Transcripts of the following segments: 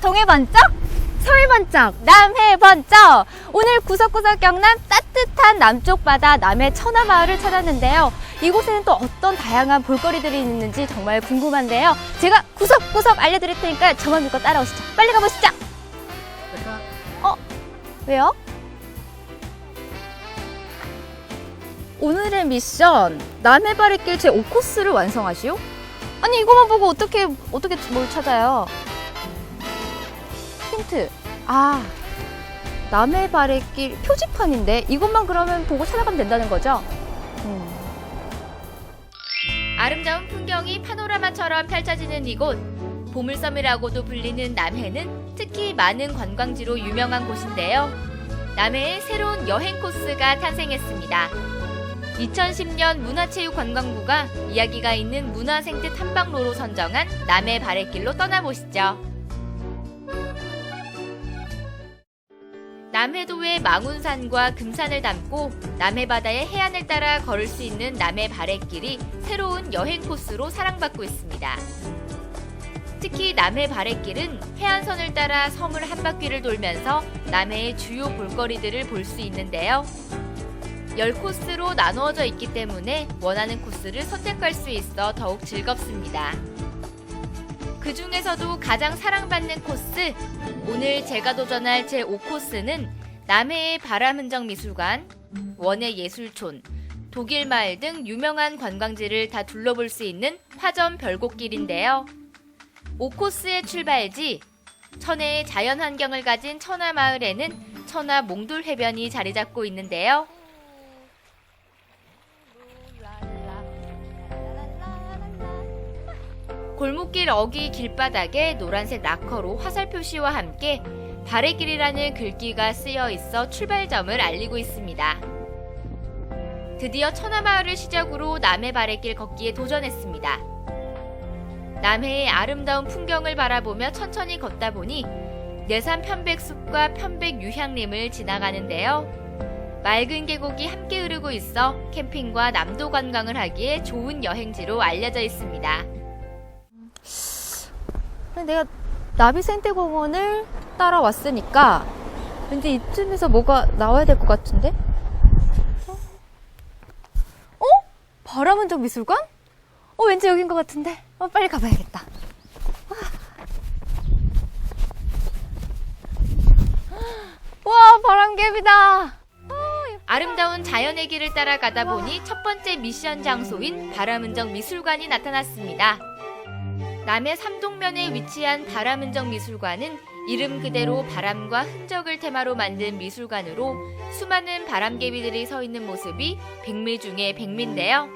동해 번쩍, 서해 번쩍, 남해 번쩍. 오늘 구석구석 경남 따뜻한 남쪽 바다 남해 천하마을을 찾았는데요. 이곳에는 또 어떤 다양한 볼거리들이 있는지 정말 궁금한데요. 제가 구석구석 알려드릴 테니까 저만 믿고 따라오시죠. 빨리 가보시죠. 어? 왜요? 오늘의 미션 남해 바래길 제 5코스를 완성하시오? 아니 이거만 보고 어떻게 어떻게 뭘 찾아요? 힌트. 아 남해 바래길 표지판인데 이것만 그러면 보고 찾아가면 된다는 거죠? 음. 아름다운 풍경이 파노라마처럼 펼쳐지는 이곳 보물섬이라고도 불리는 남해는 특히 많은 관광지로 유명한 곳인데요. 남해에 새로운 여행 코스가 탄생했습니다. 2010년 문화체육관광부가 이야기가 있는 문화생태 탐방로로 선정한 남해 바래길로 떠나보시죠. 남해도의 망운산과 금산을 담고 남해바다의 해안을 따라 걸을 수 있는 남해 바래길이 새로운 여행 코스로 사랑받고 있습니다. 특히 남해 바래길은 해안선을 따라 섬을 한 바퀴를 돌면서 남해의 주요 볼거리들을 볼 수 있는데요. 10코스로 나누어져 있기 때문에 원하는 코스를 선택할 수 있어 더욱 즐겁습니다. 그 중에서도 가장 사랑받는 코스, 오늘 제가 도전할 제 5코스는 남해의 바람흔적 미술관, 원해 예술촌, 독일 마을 등 유명한 관광지를 다 둘러볼 수 있는 화전 별곡길인데요. 5코스의 출발지, 천혜의 자연 환경을 가진 천하 마을에는 천하 몽돌 해변이 자리 잡고 있는데요. 골목길 어귀 길바닥에 노란색 락커로 화살 표시와 함께 바래길이라는 글귀가 쓰여 있어 출발점을 알리고 있습니다. 드디어 천하마을을 시작으로 남해 바래길 걷기에 도전했습니다. 남해의 아름다운 풍경을 바라보며 천천히 걷다 보니 내산 편백숲과 편백 유향림을 지나가는데요. 맑은 계곡이 함께 흐르고 있어 캠핑과 남도 관광을 하기에 좋은 여행지로 알려져 있습니다. 내가 나비생태공원을 따라왔으니까 왠지 이쯤에서 뭐가 나와야 될 것 같은데? 어? 어? 바람은적 미술관? 어, 왠지 여긴 것 같은데? 어, 빨리 가봐야겠다. 와, 바람개비다. 아름다운 자연의 길을 따라가다 보니 첫 번째 미션 장소인 바람은정 미술관이 나타났습니다. 남해 삼동면에 위치한 바람은정 미술관은 이름 그대로 바람과 흔적을 테마로 만든 미술관으로 수많은 바람개비들이 서 있는 모습이 백미 중의 백미인데요.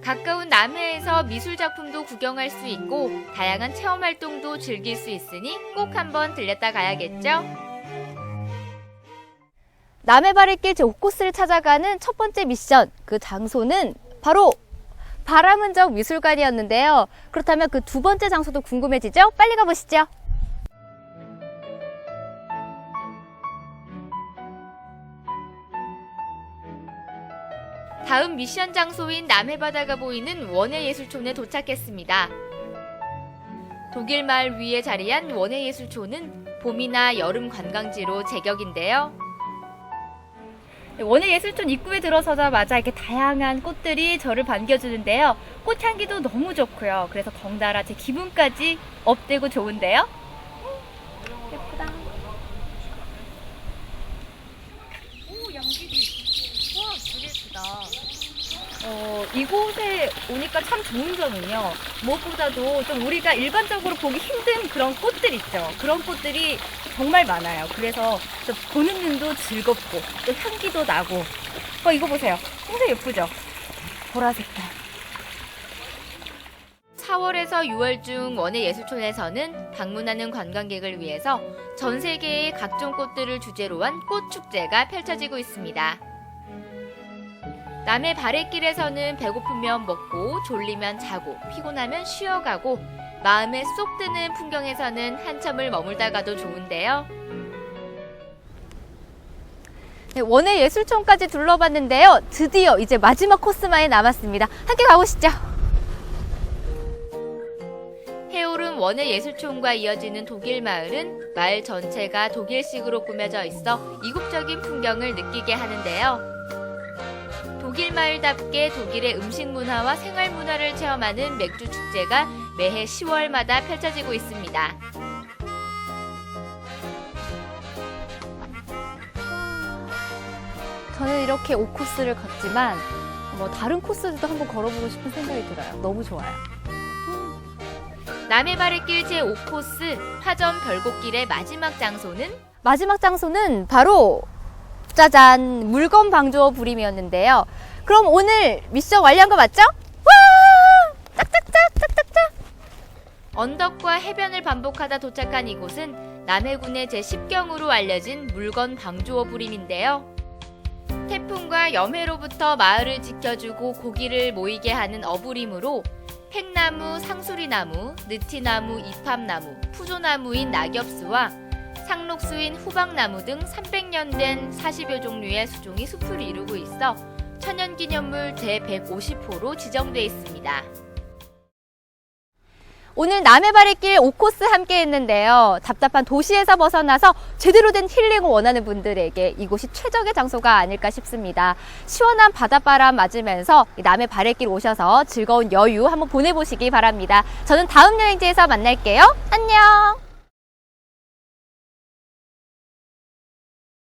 가까운 남해에서 미술 작품도 구경할 수 있고 다양한 체험 활동도 즐길 수 있으니 꼭 한번 들렸다 가야겠죠? 남해 바래길 제 5코스를 찾아가는 첫 번째 미션, 그 장소는 바로 바람은적 미술관이었는데요. 그렇다면 그 두 번째 장소도 궁금해지죠? 빨리 가보시죠. 다음 미션 장소인 남해바다가 보이는 원해예술촌에 도착했습니다. 독일 마을 위에 자리한 원해예술촌은 봄이나 여름 관광지로 제격인데요. 원예 예술촌 입구에 들어서자마자 이렇게 다양한 꽃들이 저를 반겨주는데요. 꽃향기도 너무 좋고요. 그래서 덩달아 제 기분까지 업되고 좋은데요. 예쁘다. 오, 양귀비. 와, 되게 예쁘다. 어, 이곳에 오니까 참 좋은 점은요. 무엇보다도 좀 우리가 일반적으로 보기 힘든 그런 꽃들 있죠. 그런 꽃들이 정말 많아요. 그래서 좀 보는 눈도 즐겁고 또 향기도 나고. 어, 이거 보세요. 굉장히 예쁘죠? 보라색깔. 4월에서 6월 중 원해예술촌에서는 방문하는 관광객을 위해서 전 세계의 각종 꽃들을 주제로 한 꽃축제가 펼쳐지고 있습니다. 남해 바래길에서는 배고프면 먹고 졸리면 자고 피곤하면 쉬어가고 마음에 쏙 드는 풍경에서는 한참을 머물다가도 좋은데요. 네, 원예 예술촌까지 둘러봤는데요. 드디어 이제 마지막 코스만이 남았습니다. 함께 가보시죠. 해오름 원예 예술촌과 이어지는 독일 마을은 마을 전체가 독일식으로 꾸며져 있어 이국적인 풍경을 느끼게 하는데요. 독일 마을답게 독일의 음식 문화와 생활 문화를 체험하는 맥주 축제가 매해 10월마다 펼쳐지고 있습니다. 저는 이렇게 5코스를 걷지만 뭐 다른 코스들도 한번 걸어보고 싶은 생각이 들어요. 너무 좋아요. 남해 바래길 제5코스 화전 별곡길의 마지막 장소는 마지막 장소는 바로 짜잔 물건 방조어 부림이었는데요. 그럼 오늘 미션 완료한 거 맞죠? 언덕과 해변을 반복하다 도착한 이곳은 남해군의 제10경으로 알려진 물건 방조어 부림인데요. 태풍과 염해로부터 마을을 지켜주고 고기를 모이게 하는 어부림으로 팽나무, 상수리나무, 느티나무, 이팝나무, 푸조나무인 낙엽수와 상록수인 후박나무 등 300년 된 40여 종류의 수종이 숲을 이루고 있어 천연기념물 제150호로 지정돼 있습니다. 오늘 남해 바래길 5코스 함께 했는데요. 답답한 도시에서 벗어나서 제대로 된 힐링을 원하는 분들에게 이곳이 최적의 장소가 아닐까 싶습니다. 시원한 바닷바람 맞으면서 이 남해 바래길 오셔서 즐거운 여유 한번 보내보시기 바랍니다. 저는 다음 여행지에서 만날게요. 안녕!